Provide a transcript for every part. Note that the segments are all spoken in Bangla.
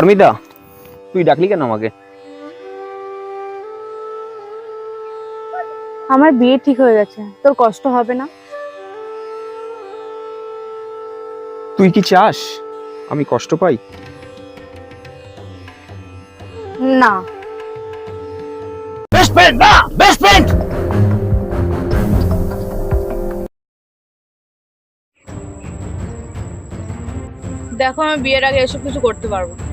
পারমিতা তুই ডাকলি কেন আমাকে? আমার বিয়ে ঠিক হয়ে গেছে তোর কষ্ট হবে না? তুই কি চাস আমি কষ্ট পাই? না। বেস্ট ফ্রেন্ড না বেস্ট ফ্রেন্ড দেখো আমি বিয়ের আগে এসব কিছু করতে পারব না।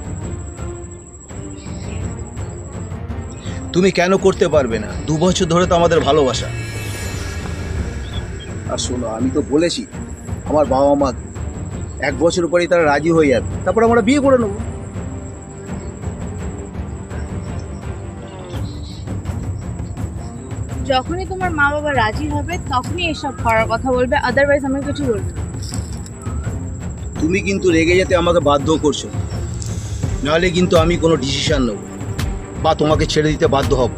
তুমি কেন করতে পারবে না? দু বছর ধরে তো আমাদের ভালোবাসা। আর শোনো আমি তো বলেছি আমার বাবা মা এক বছর পরেই তারা রাজি হয়ে যাবে। তারপর আমরা বিয়ে করে নেব। যখনই তোমার মা বাবা রাজি হবে তখনই এসব করার কথা বলবে আদারওয়াইজ আমি কিছু বলব তুমি কিন্তু রেগে যেতে আমাকে বাধ্য করছ। নাহলে কিন্তু আমি কোনো ডিসিশন নেব বা তোমাকে ছেড়ে দিতে বাধ্য হব।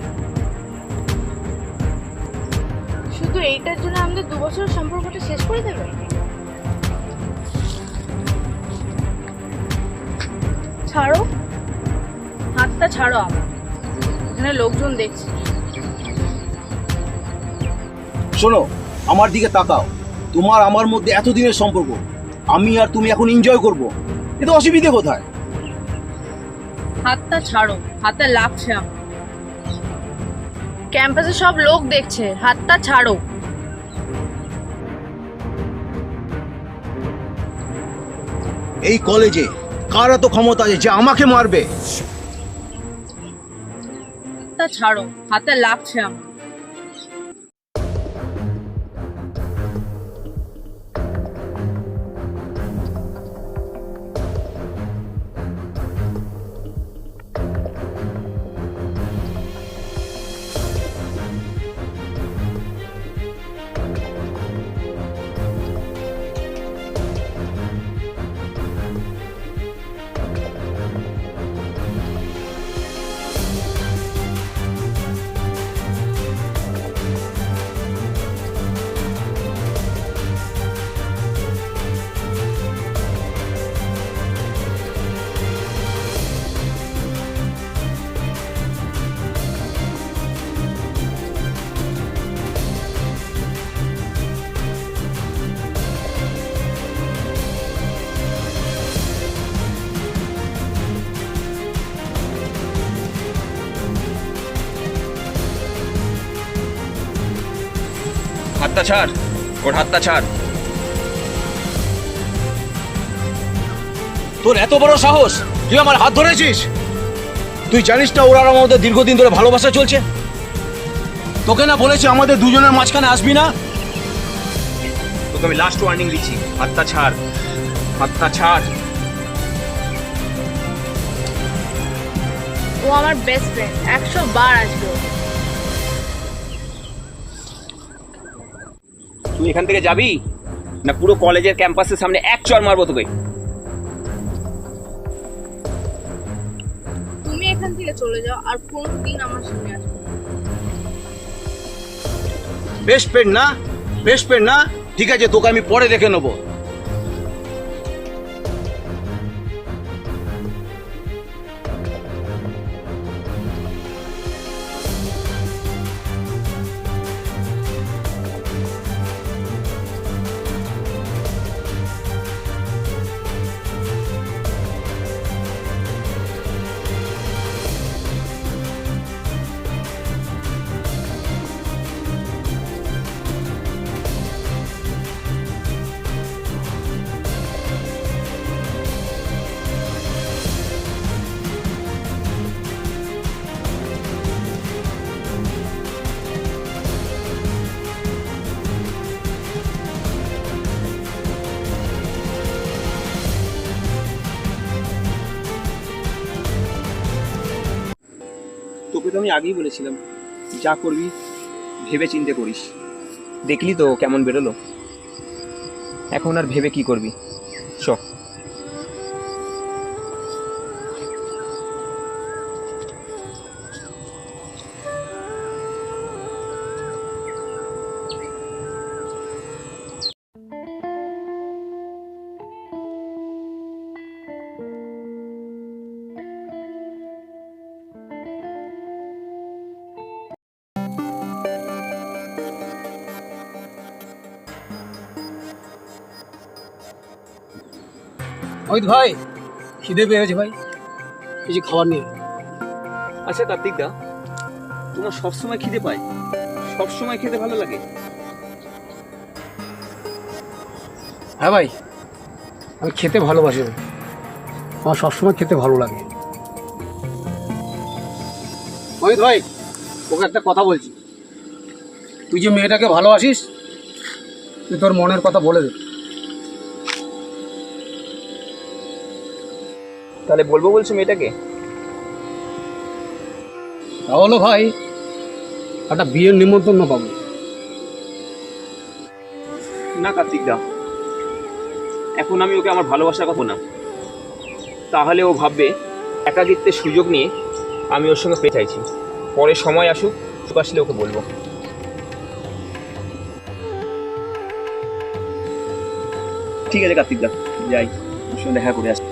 শুধু এইটার জন্য আমাদের দু বছরের সম্পর্কটা শেষ করে দেবে? ছাড়ো। হাতটা ছাড়ো আমার এখানে লোকজন দেখছে। শোনো আমার দিকে তাকাও। তোমার আমার মধ্যে এতদিনের সম্পর্ক আমি আর তুমি এখন এনজয় করব। এতে অসুবিধে কোথায়? হাতটা ছাড়ো হাতে লাগছে আমার। ক্যাম্পাসে সব লোক দেখছে হাতটা ছাড়ো। এই কলেজে কার এত ক্ষমতা আছে যে আমাকে মারবে? হাতটা ছাড়ো হাতে লাগছে আমার। হাতটা ছাড় ওর হাতটা ছাড়। তোর এত বড় সাহস তুই আমার হাত ধরেছিস? তুই জানিস না ওরা আমাদের দীর্ঘদিন ধরে ভালোবাসা চলছে? তোকে না বলেছি আমাদের দুজনের মাঝখানে আসবি না? তোকে আমি লাস্ট ওয়ার্নিং দিচ্ছি হাতটা ছাড় হাতটা ছাড়। ও আমার বেস্ট ফ্রেন্ড একশো বার আসবে তুই এখান থেকে যাবি? না পুরো কলেজের ক্যাম্পাসের সামনে এক চর মারবো তোকে? তুমি এখান থেকে চলে যাও আর কোনো দিন আমার সামনে আসবে। না। বেস্ট ফ্রেন্ড না? বেস্ট ফ্রেন্ড না? ঠিক আছে তোকে আমি পরে দেখে নেব। আমি আগেই বলেছিলাম, যা করবি ভেবে চিনতে করিস। দেখলি তো কেমন বেরোলো? এখন আর ভেবে কি করবি? চ অমিত ভাই খিদে পেয়েছে ভাই। কিছু খাবার নিয়ে আচ্ছা কার্তিক দা তোমার সবসময় খিদে পায়। সবসময় খেতে ভালো লাগে। হ্যাঁ ভাই আমি খেতে ভালোবাসি ভাই। আমার সবসময় খেতে ভালো লাগে। অমিত ভাই ওকে একটা কথা বলছি। তুই যে মেয়েটাকে ভালোবাসিস তুই তোর মনের কথা বলে দে। তাহলে বলব বলছো মেয়েটাকে? তাহলে ভাই একটা বিয়ের নিমন্ত্রণ পাবো। না কার্তিক দা এখন আমি ওকে আমার ভালোবাসা কথা না তাহলে ও ভাববে একাকিত্বের সুযোগ নিয়ে আমি ওর সঙ্গে পেয়ে চাইছি। পরে সময় আসুক সুখ আসলে ওকে বলব। ঠিক আছে কার্তিক দা যাই ওর সঙ্গে দেখা করে আসি।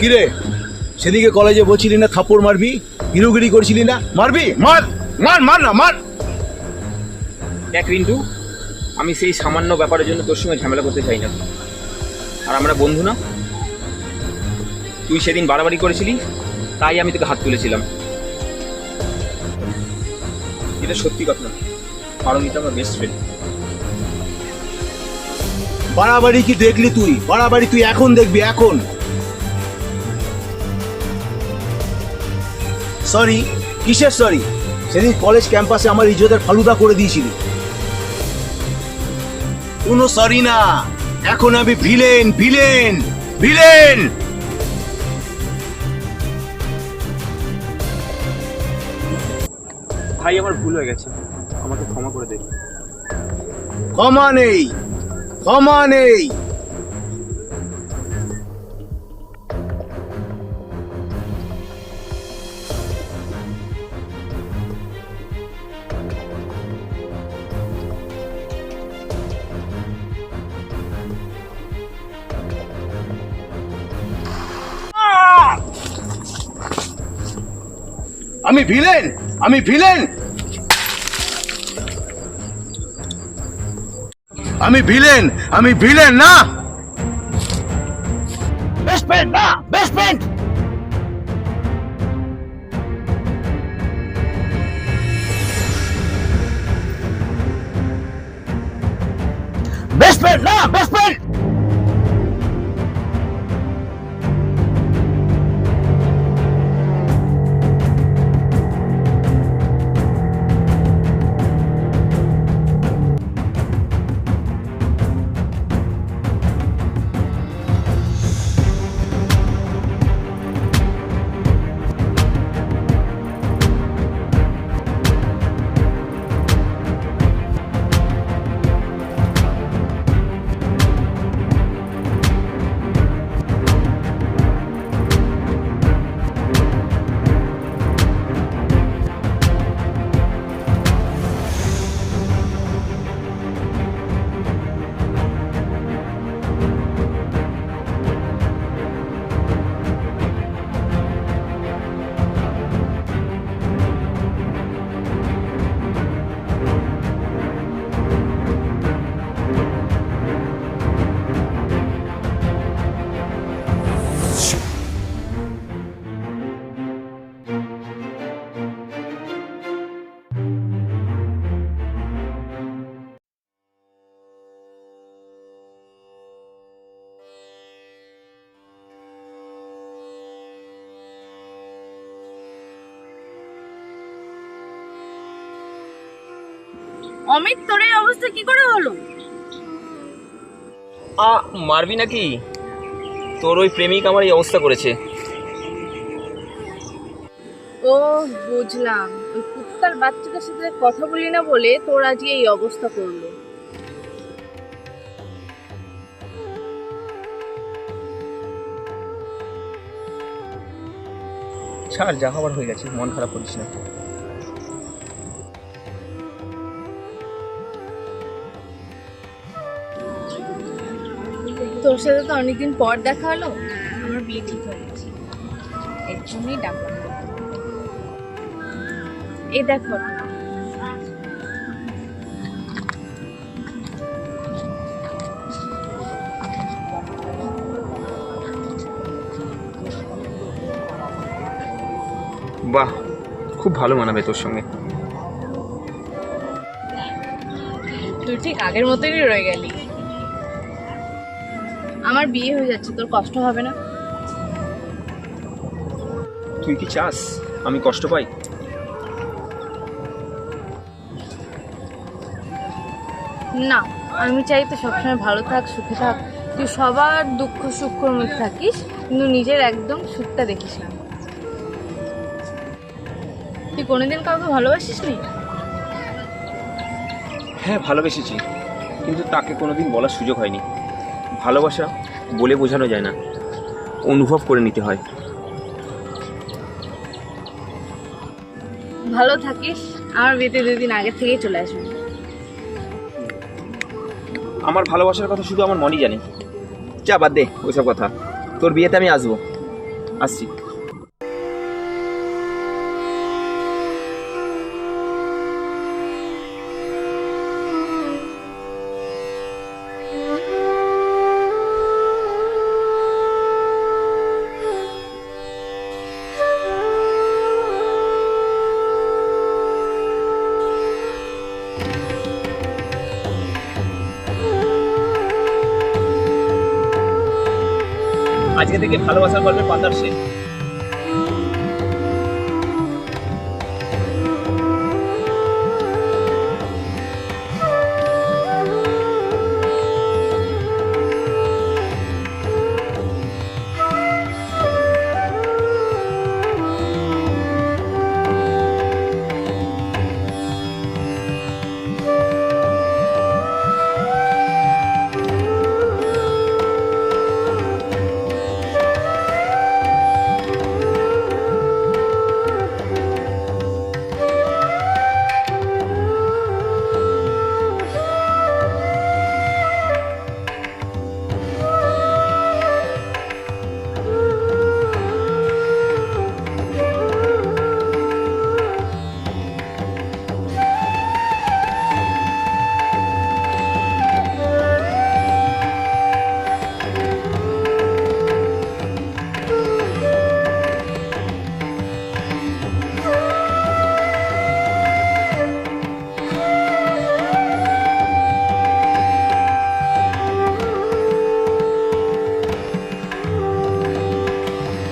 কিরে? সেদিকে কলেজে বলছিলি না থাপ্পড় মারবি? হিরোগিরি করছিলি না? মারবি? মার! মার মার না মার! দেখ রিন্টু আমি সেই সামান্য ব্যাপারের জন্য তোর সঙ্গে ঝামেলা করতে চাই না। আর আমরা বন্ধু না? তুই সেদিন বাড়াবাড়ি করেছিলি তাই আমি তোকে হাত তুলেছিলাম। এটা সত্যি কথা। কারণ এটা আমার বেস্ট ফ্রেন্ড বাড়াবাড়ি কি দেখলি তুই? বাড়াবাড়ি তুই এখন দেখবি এখন। সরি কিসের সরি সেদিন কলেজ ক্যাম্পাসে আমার ইজ্জতের ফালুদা করে দিয়েছিলি। কোনো সরি না। এখন আমি ভিলেন ভিলেন ভিলেন ভাই আমার ভুল হয়ে গেছে। আমাকে ক্ষমা করে দে। ক্ষমা নেই ক্ষমা নেই। ভিলেন আমি ভিলেন আমি ভিলেন আমি ভিলেন না! বেস্ট ফ্রেন্ড না! বেস্ট ফ্রেন্ড বেস্ট ফ্রেন্ড না! বেস্ট ফ্রেন্ড অমিত তোর এই অবস্থা কি করে হলো? আ মারবি নাকি? তোর ওই প্রেমিক আমার এই অবস্থা করেছে। ও বুঝলাম। ওই কুত্তার বাচ্চাটার সাথে কথা বলি না বলে তোর আজকে এই অবস্থা করল। ছাড় যা হবার হয়ে গেছে মন খারাপ করিস না। তোর সাথে তো অনেকদিন পর দেখা হলো। আমার বিয়ে ঠিক হয়ে গেছে। এর জন্যই ডাকলাম। এই দেখো বাহ খুব ভালো মানাবে তোর সঙ্গে। তুই ঠিক আগের মতোই রয়ে গেলি। আমার বিয়ে হয়ে যাচ্ছে তোর কষ্ট হবে না। তুই কি চাস? আমি কষ্ট পাই? না আমি চাই তো সবসময় ভালো থাক সুখে থাক। তুই সবার দুঃখ সুখের মধ্যে থাকিস কিন্তু নিজের একদম সুখটা দেখিস না। তুই কোনোদিন কাউকে ভালোবাসিস নি হ্যাঁ ভালোবেসেছি কিন্তু তাকে কোনোদিন বলার সুযোগ হয়নি। ভালোবাসা বলে বোঝানো যায় না। অনুভব করে নিতে হয়। ভালো থাকিস আমার বিয়েতে দুদিন আগে থেকেই চলে আসবি। আমার ভালোবাসার কথা শুধু আমার মনই জানে। যা বাদ দে ওইসব কথা। তোর বিয়েতে আমি আসব। আসছি। আজকে থেকে ভালোবাসার গল্পের পাতার সে